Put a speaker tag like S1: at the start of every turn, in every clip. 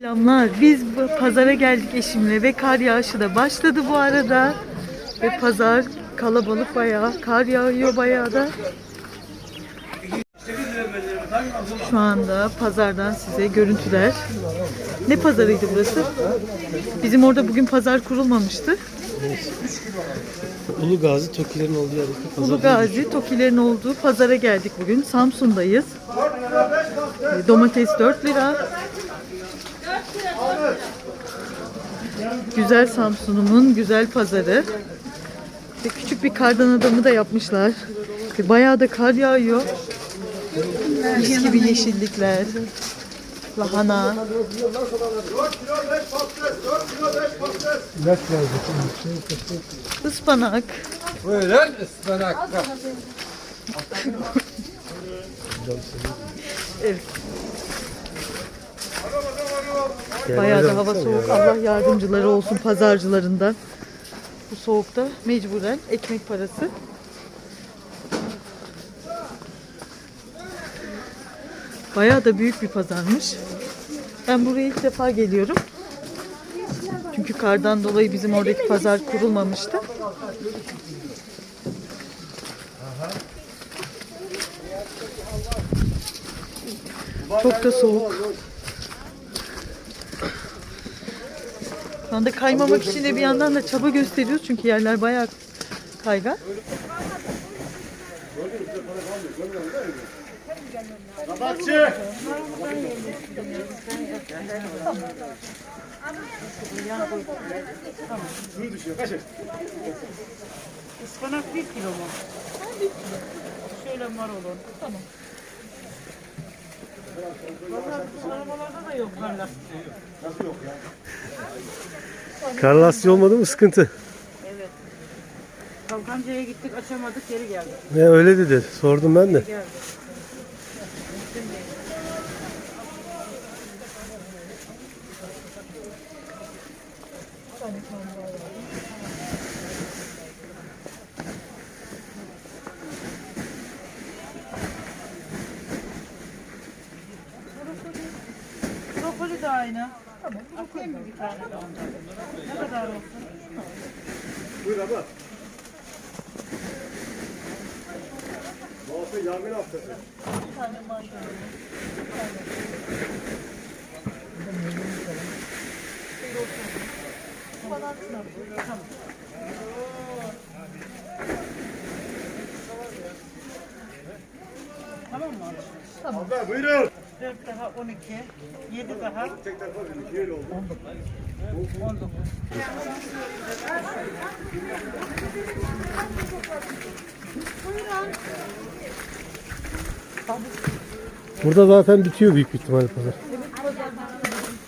S1: Selamlar. Biz pazara geldik eşimle ve kar yağışı da başladı bu arada. Ve pazar kalabalık bayağı. Kar yağıyor bayağı da. Şu anda pazardan size görüntüler. Ne pazarıydı burası? Bizim orada bugün pazar kurulmamıştı.
S2: Ulu Gazi Tokilerin olduğu yerdeki pazar.
S1: Ulu Gazi, Tokilerin olduğu pazara geldik bugün. Samsun'dayız. E, Domates 4 lira. Güzel Samsun'umun güzel pazarı. Ve küçük bir kardan adamı da yapmışlar. Ve Bayağı da kar yağıyor. Mis gibi yeşillikler. Lahana. Ispanak.
S3: Buyurun ıspanak.
S1: Evet. Bayağı da hava soğuk. Allah yardımcıları olsun pazarcılarından. Bu soğukta mecburen ekmek parası. Bayağı da büyük bir pazarmış. Ben buraya ilk defa geliyorum. Çünkü kardan dolayı bizim oradaki pazar kurulmamıştı. Çok da soğuk. Şu anda kaymamak için de bir yandan da çaba gösteriyoruz çünkü yerler bayağı kaygan.
S4: Ispanak bir kilo mu? Şöyle marulun. Tamam. Valla yok hala.
S2: Kar lastiği olmadı mı sıkıntı?
S4: Evet. Kalkanca'ya gittik açamadık geri geldik.
S2: Ne öyle dedi. Sordum ben de.
S4: Geldi. Aynı. Tamam. Atayım mı bir tane de ondan? Ne kadar olsun? Tamam mı? Tamam. Buyurun. 4 daha 12, 7 daha 19.
S2: Burada zaten bitiyor büyük ihtimalle pazar.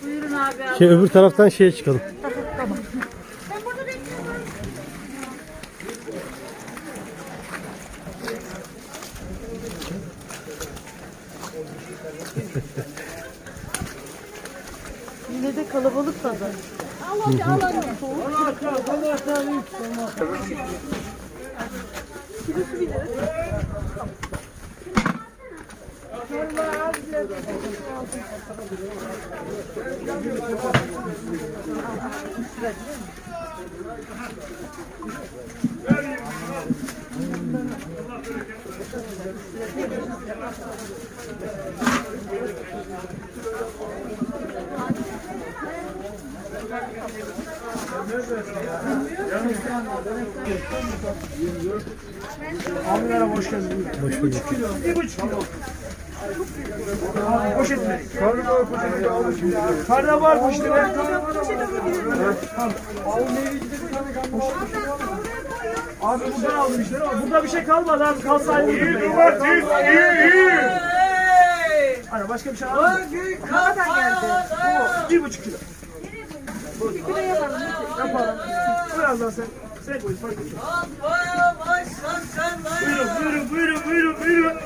S4: Buyurun abi.
S2: Şey öbür taraftan şeye çıkalım.
S1: Yine de kalabalık pazar. Kilosu bir lira.
S2: Hoş bulduk.
S5: Poşet mi? Karnı var poşeti almış. Karnı var poşeti ver. Abi buradan aldım işte ama burada bir şey kalmadı abi kalsaydı. İyi domates iyi iyi. Hani başka bir şey almadım. Ne kadar geldi? Bu bir buçuk kilo. Bir kilo yapalım. Yapalım. Biraz daha sen. Sen koy fark etmez. Buyurun buyurun buyurun buyurun.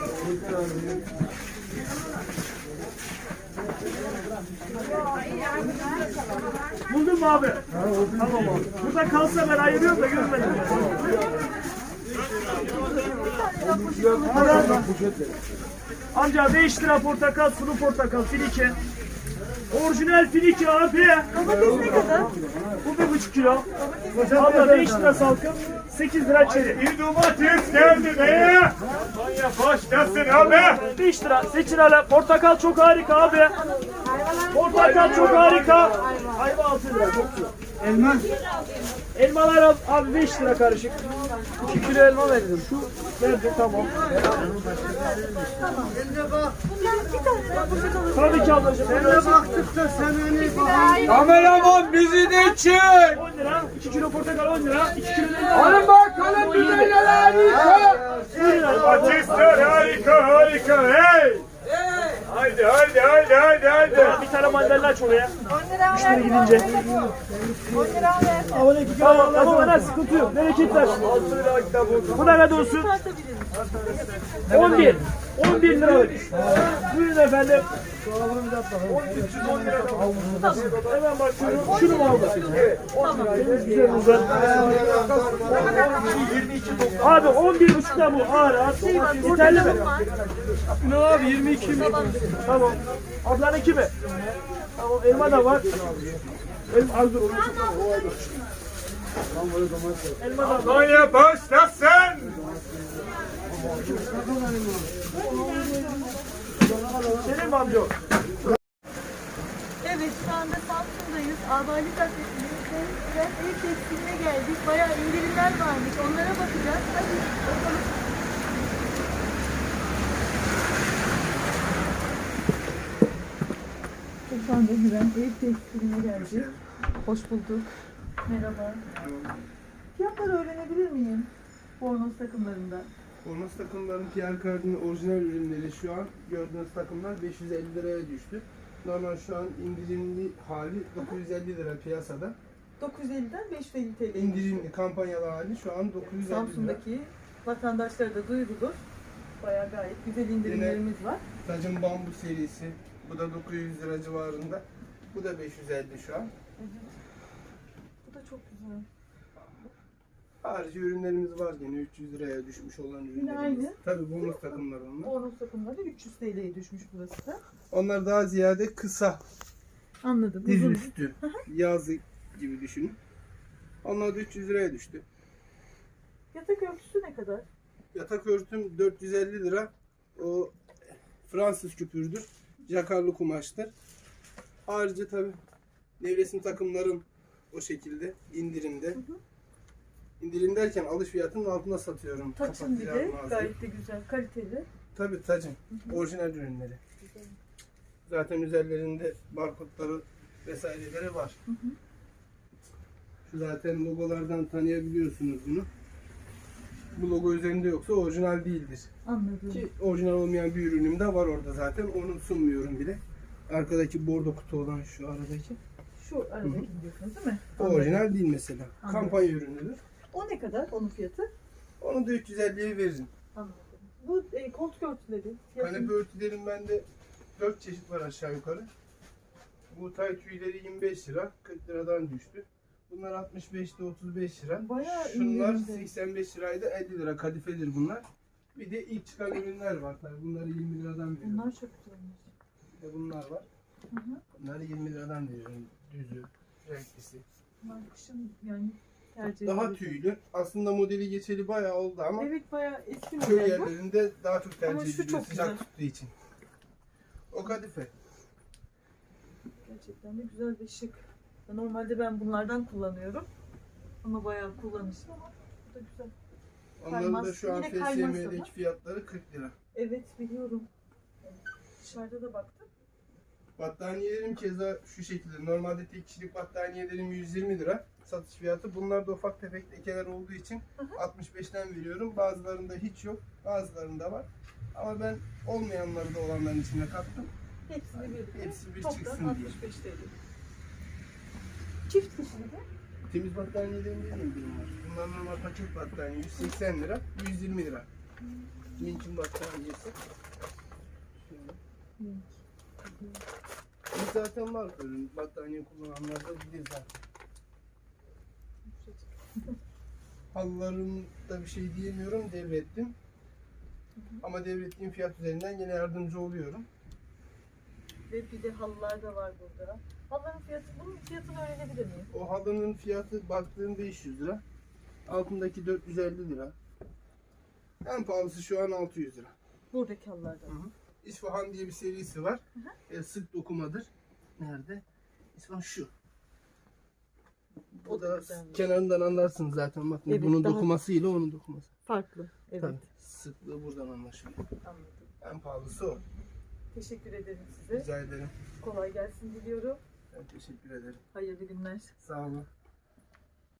S5: Buldun mu abi? Tamam abi. Burada kalsa ben ayırıyorum da görmedim. Amca 5 lira portakal, sulu portakal, silike. Orijinal filiki abi.
S1: Domates ne kadar?
S5: Bu bir buçuk kilo. Abla 5 lira salkım. 8 lira çeri.
S6: Bir domates geldi be. Manya abi.
S5: 5 lira. Seçin hala. Portakal çok harika abi. Portakal çok harika. Ayva 6 lira. Çok güzel. Elma. Elmalar ab- abi 5 lira karışık. 2 kilo elma verdim. Şu verdim tamam. Tabii ki ablacığım. Eline baktık da sen
S3: Kameraman bizi de çek.
S5: 10 lira. 2 kilo portakal 10 lira. 2 kilo elma.
S3: Alın bakalım bize neler harika.
S5: 10 lira.
S6: Domatesler harika harika hey. Haydi haydi haydi haydi haydi.
S5: Bir tane mandalina aç oraya. 10 lira Müşteri gidince. 10 lira Tamam tamam ana sıkıntı yok. Bereketler. Bu ne kadar olsun? 11. 11 liralık. Buyurun efendim. 1310 lira. Hemen bakıyorum. Şunu mu aldın? Evet. 10 liraydı. Güzel uzat. Abi 11 buçukta bu ağır ağır. Yeterli mi? Ne abi 22 mi? Tamam. Ablanınki mi? Tamam elma da var. Elma az dur. Elma da var.
S6: Manya başlasın.
S5: Senin mi amca?
S1: Evet şu anda Samsun'dayız. Albali Caddesi'nin ve ev testiline geldik. Bayağı indirimler varmış. Onlara bakacağız. Sultan ve Güven ev testiline geldi. Hoş bulduk. Merhaba. Fiyatları öğrenebilir miyim? Bornoz takımlarında.
S7: Bornoz takımların PR kartının orijinal ürünleri şu an gördüğünüz takımlar 550 liraya düştü. Normal şu an indirimli hali 950 lira piyasada.
S1: 950'den 550 TL.
S7: İndirimli kampanyalı hali şu an 950 lira.
S1: Samsun'daki vatandaşlara da duyurulur. Bayağı gayet güzel indirimlerimiz var.
S7: Tacın bambu serisi. Bu da 900 lira civarında. Bu da 550 şu an.
S1: Bu da çok güzel.
S7: Harici ürünlerimiz var yine 300 liraya düşmüş olan ürünlerimiz.
S1: aynı.
S7: Tabii bonus takımlar onlar.
S1: Bornoz takımları 300 TL'ye düşmüş burası da.
S7: Onlar daha ziyade kısa,
S1: Anladım.
S7: diz
S1: Uzun.
S7: üstü, yazı gibi düşünün. Onlar da 300 liraya düştü.
S1: Yatak örtüsü ne kadar?
S7: Yatak örtüm 450 lira. O Fransız küpürdür. Jakarlı kumaştır. Ayrıca tabi nevresim takımların o şekilde indirimde. İndirim derken alış fiyatının altında satıyorum.
S1: Taçın bir de
S7: mağazayı.
S1: gayet de güzel, kaliteli.
S7: Tabii tacın. Orijinal ürünleri. Zaten üzerlerinde barkodları vesaireleri var. Şu zaten logolardan tanıyabiliyorsunuz bunu. Bu logo üzerinde yoksa orijinal değildir.
S1: Anladım.
S7: Ki orijinal olmayan bir ürünüm de var orada zaten. Onu sunmuyorum bile. Arkadaki bordo kutu olan şu aradaki.
S1: Şu aradaki diyorsunuz değil mi?
S7: O orijinal değil mesela.
S1: Anladım.
S7: Kampanya ürünüdür.
S1: O ne kadar onun fiyatı?
S7: Onu da 350'ye veririm.
S1: Anladım. Bu e, koltuk örtüleri.
S7: Kanepe örtülerin bende 4 çeşit var aşağı yukarı. Bu tay tüyleri 25 lira. 40 liradan düştü. Bunlar 65'te 35 lira.
S1: Bayağı
S7: Şunlar
S1: indirimde.
S7: 85 liraydı 50 lira kadifedir bunlar. Bir de ilk çıkan ürünler var tabii. Bunları 20 liradan veriyorum.
S1: Bunlar çok güzelmiş.
S7: Bir de bunlar var. Bunları 20 liradan veriyorum. Düzü, renklisi.
S1: Bunlar kışın yani tercih
S7: Daha tüylü. Aslında modeli geçeli bayağı oldu ama
S1: Evet bayağı eski
S7: köy
S1: model bu.
S7: yerlerinde daha çok
S1: Ama
S7: tercih
S1: şu
S7: ediliyor
S1: çok
S7: sıcak
S1: güzel.
S7: tuttuğu için. O kadife.
S1: Gerçekten de güzel ve şık. Normalde ben bunlardan kullanıyorum. Ama bayağı kullanışlı ama bu da güzel.
S7: Onların da şu an
S1: Yine ama.
S7: FSM'deki fiyatları 40 lira.
S1: Evet biliyorum. Dışarıda da baktım.
S7: Battaniyelerim keza şu şekilde. Normalde tek kişilik battaniyelerim 120 lira satış fiyatı. Bunlar da ufak tefek lekeler olduğu için 65'ten veriyorum. Bazılarında hiç yok. Bazılarında var. Ama ben olmayanları da olanların içine kattım.
S1: Hepsini birlikte.
S7: Hepsi bir
S1: toplam
S7: çıksın diye.
S1: 65 TL. Çift kişilik mi?
S7: Temiz battaniyelerin de indirim var. Bunlar normal paket battaniye 180 lira, 120 lira. Minçin battaniyesi. Bu zaten var ürün. Battaniye kullananlar da bilir zaten. Halılarımda bir şey diyemiyorum, devrettim. Ama devrettiğim fiyat üzerinden yine yardımcı oluyorum.
S1: Ve bir de halılar da var burada. Halıların fiyatı, bunun fiyatını öğrenebilir miyim?
S7: O halının fiyatı baktığın 500 lira. Altındaki 450 lira. En pahalısı şu an 600 lira.
S1: Buradaki halılardan.
S7: İsfahan diye bir serisi var. E, sık dokumadır. Nerede? İsfahan şu.
S1: O
S7: O da
S1: güzelmiş.
S7: kenarından anlarsın zaten. Bakın
S1: Evet,
S7: bunun
S1: daha-
S7: dokumasıyla onun dokuması.
S1: Farklı. Evet.
S7: Tabii. Sıklığı buradan anlaşılıyor.
S1: Anladım.
S7: En pahalısı o.
S1: Teşekkür ederim size.
S7: Rica ederim.
S1: Kolay gelsin diliyorum.
S7: Ben teşekkür ederim.
S1: Hayırlı günler.
S7: Sağ olun.